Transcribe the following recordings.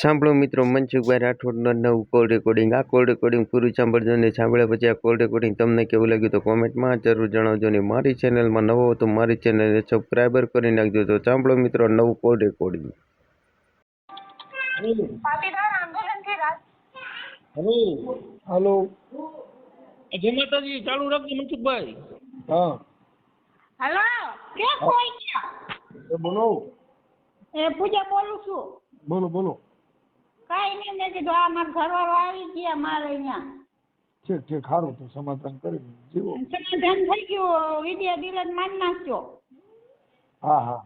સાંભળો મિત્રો મનસુખભાઈ રાઠોડનું નવું કોલ રેકોર્ડિંગ આ કોલ રેકોર્ડિંગ પૂરું સાંભળજો ને સાંભળ્યા પછી આ કોલ રેકોર્ડિંગ તમને કેવું લાગ્યું તો કોમેન્ટમાં જરૂર જણાવજો ને મારી ચેનલમાં નવો હતો તો મારી ચેનલને સબસ્ક્રાઈબર કરી નાખજો. તો સાંભળો મિત્રો નવું call recording Patidar hello. Hello જય માતાજી ચાલુ રાખજો મનસુખભાઈ. હા. હેલો. કે કોઈ બોલો. એ પૂજા બોલું છું. બોલો બોલો. કાંઈ નહીં મેં કીધું આ મારા ઘરવાળો આવી ગયા મારે અહીંયા. ઠીક ઠીક સારું તો સમાધાન કરી જીવો. સમાધાન થઈ ગયું વિદ્યા દિલત માન નાખ્યો હા હા.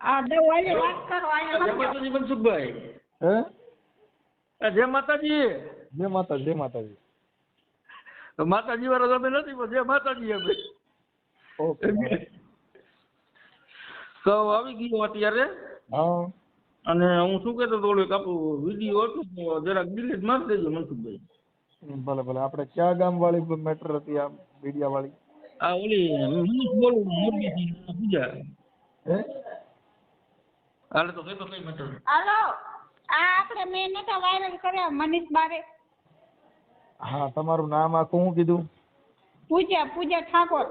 આ દવ આજે વાત કરો આજે માતાજી મનસુખભાઈ. હે? જય માતાજી. જય માતા જય માતાજી. માતાજી વાળા તમે નથી પણ જય માતાજી અમે. ઓકે. તો આવી ગયો અત્યારે. હા. અને હું શું કહેતો હતો ઓલું એક આપણું વીડિયો હતું તો જરાક ડિલીટ મારી દેજો મનસુખભાઈ. ભલે ભલે. આપણે ક્યાં ગામ વાળી મેટર હતી આ મીડિયા વાળી? આ ઓલી મનીષ બોલું મોરબીથી પૂજા. હે? હાલે તો કઈ તો કઈ મેટર હાલો આ આપણે મેં નતા વાયરલ કર્યા મનીષ બારે. હા તમારું નામ આખું શું કીધું? પૂજા પૂજા ઠાકોર.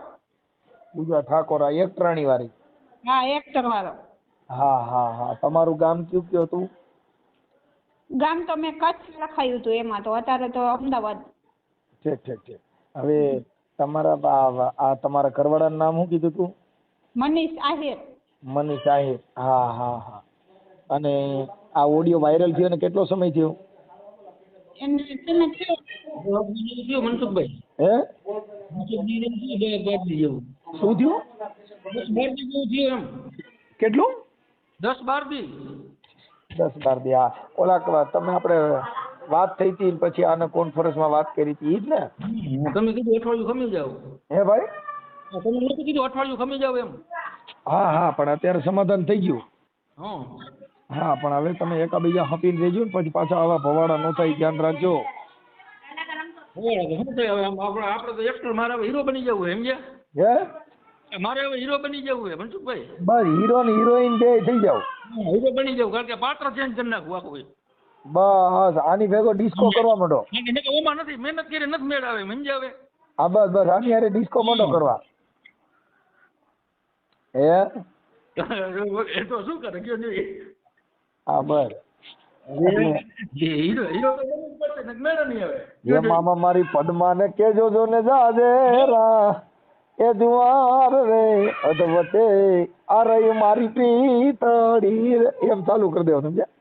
પૂજા ઠાકોર આ એક ત્રાણી વાળી હા એક્ટર વાળો હા હા હા. તમારું ગામ કયું કયું હતું? ગામ તો મેં કચ્છ લખાયું હતું એમાં તો. અત્યારે તો અમદાવાદ. ઠીક ઠીક ઠીક. હવે તમારા આ તમારા કરવાડાનું નામ શું કીધું તું? મનીષ આહિર. મનીષ આહિર. હા હા હા. અને આ ઓડિયો વાયરલ થયો ને કેટલો સમય થયો? મનસુખભાઈ હે? શું કેટલું? દસ બાર દી. દસ બાર દી હા. ઓલા તમે આપણે વાત થઈ હતી પછી આને કોન્ફરન્સમાં વાત કરી હતી ઈ જ ને તમે કીધું અઠવાડિયું ખમી જાવ. હે ભાઈ? તમે નતું કીધું અઠવાડિયું ખમી જાવ એમ. હા હા પણ અત્યારે સમાધાન થઈ ગયું. હા. હા પણ હવે તમે એકાબીજા હપીને રહેજો ને પછી પાછા આવા ભવાડા ન થાય ધ્યાન રાખજો. બરાબર શું થાય હવે આમ આપણે તો હીરો બની જવું એમ હે? મારે હવે હીરો બની જવું છે મનસુખભાઈ. બસ હીરો ને હિરોઈન બે થઈ જાવ હીરો બની જવું કારણ કે પાત્ર ચેન્જ કરી નાખું આખું બસ આની ભેગો ડિસ્કો કરવા માંડો. ઓમાં નથી મહેનત કરી નથી મેળ આવે સમજાવે? હા બસ બસ આની હારે ડિસ્કો માંડો કરવા. હે? એ તો શું કરે કયો નહીં. હા બસ. હીરો હીરો તો બનવું જ પડશે મેળ નહીં આવે એ મામા મારી પદ્માને કેજો જો ને જાજે રા. એ જુવાર રે અધવતે અરે મારી પીતળી રે. એમ ચાલુ કરી દેવાનું સમજ્યા?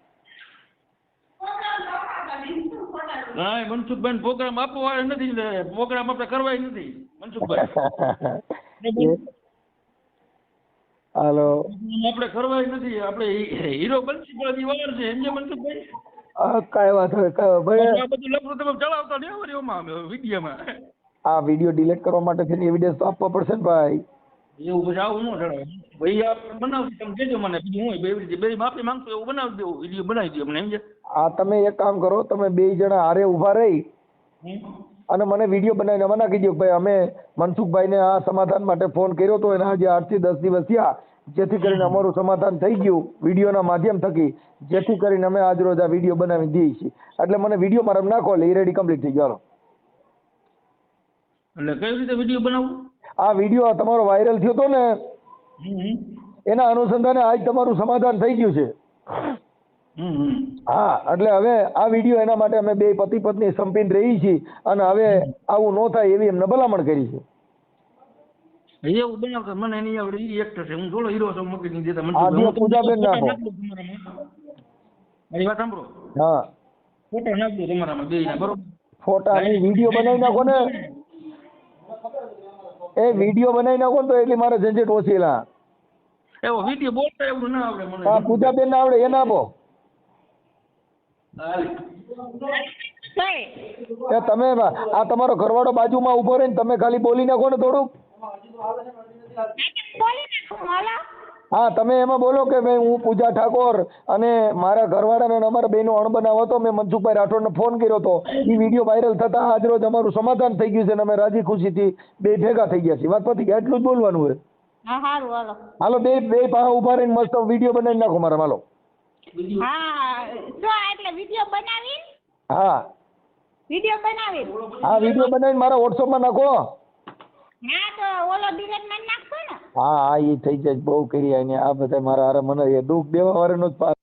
હા મનસુખભાઈ પ્રોગ્રામ આપવા નથી પ્રોગ્રામ આપણે કરવાય નથી મનસુખભાઈ. હાલો. આપણે કરવાય નથી આપણે હીરો બનશી પણ વાર છે મનસુખભાઈ? આ વાત ભાઈ આ બધું લફડું તમે ચલાવતા નહીં એમાં વિડીયોમાં. આ વીડિયો ડિલીટ કરવા માટે થઈને એવિડન્સ તો આપવા પડશે ને ભાઈ? એવું પછી આવું ન ચડાવે ભાઈ આપણે બનાવશું તમે કહેજો મને. બીજું હું બે રીતે બે માફી માંગતો એવું બનાવી દેવું. વીડિયો બનાવી દો મને સમજે આ તમે એક કામ કરો તમે બે જણા હારે ઊભા રહી અને મને વીડિયો બનાવીને મને કહી દો ભાઈ અમે મનસુખભાઈને આ સમાધાન માટે ફોન કર્યો હતો એના આજે આઠથી દસ દિવસ થયા. જેથી કરીને અમારું સમાધાન થઈ ગયું વિડીયોના માધ્યમ થકી. જેથી કરીને અમે આજ રોજ આ વીડિયો બનાવી દઈએ છીએ. એટલે મને વીડિયો મારા નાખો એટલે એ રેડી કમ્પ્લીટ થઈ ગયો. એટલે કઈ રીતે વીડિયો બનાવવું આ વીડિયો તમારો વાયરલ થયો હતો ને એના અનુસંધાને આજ તમારું સમાધાન થઈ ગયું છે. હા એટલે હવે આ વીડિયો એના માટે અમે બે પતિ પત્ની સંપીને રહી છીએ અને હવે આવું ન થાય એવી એમને ભલામણ કરી છે. એવું બનાવતા મને એની આવડે ઈ એક્ટર છે. હું થોડો હીરો છું મૂકી નહીં દેતા મને પૂજાબેન નાખો. મારી વાત સાંભળો. હા. ફોટો નાખ તમારામાં બે બરોબર? ફોટા વીડિયો બનાવી નાખો ને. એ વીડિયો બનાવી નાખો ને તો એટલી મારે ઝંઝટ ઓછી લા. એવો વીડિયો બોલતા એવું ના આવડે મને. હા પૂજાબેન ના આવડે એને આપો. એ તમે આ તમારો ઘરવાળો બાજુમાં ઊભો રહીને તમે ખાલી બોલી નાખો ને થોડુંક. બોલી નાખો હાલો. હા તમે એમાં બોલો કે ભાઈ હું પૂજા ઠાકોર અને મારા ઘરવાળાને અને અમારા બેનો અણબનાવ હતો મેં મનસુખભાઈ રાઠોડને ફોન કર્યો હતો એ વીડિયો વાયરલ થતા આજ રોજ અમારું સમાધાન થઈ ગયું છે અને અમે રાજી ખુશીથી બે ભેગા થઈ ગયા છીએ. વાત પતી ગઈ? એટલું જ બોલવાનું હોય. હા હાલો. હાલો બે બે પાસે ઊભા રહીને મસ્ત વીડિયો બનાવી નાખો મારા હાલો. હા વીડિયો બનાવી? હા. વીડિયો બનાવી? વીડિયો બનાવીને મારા વોટ્સઅપમાં નાખો. હા તો ઓલો ડિલેટ મારી નાખશો ને? હા હા એ થઈ જાય, બહુ કરી આને આ બધા મારા હારે મને દુઃખ દેવા વાળાનો જ પાર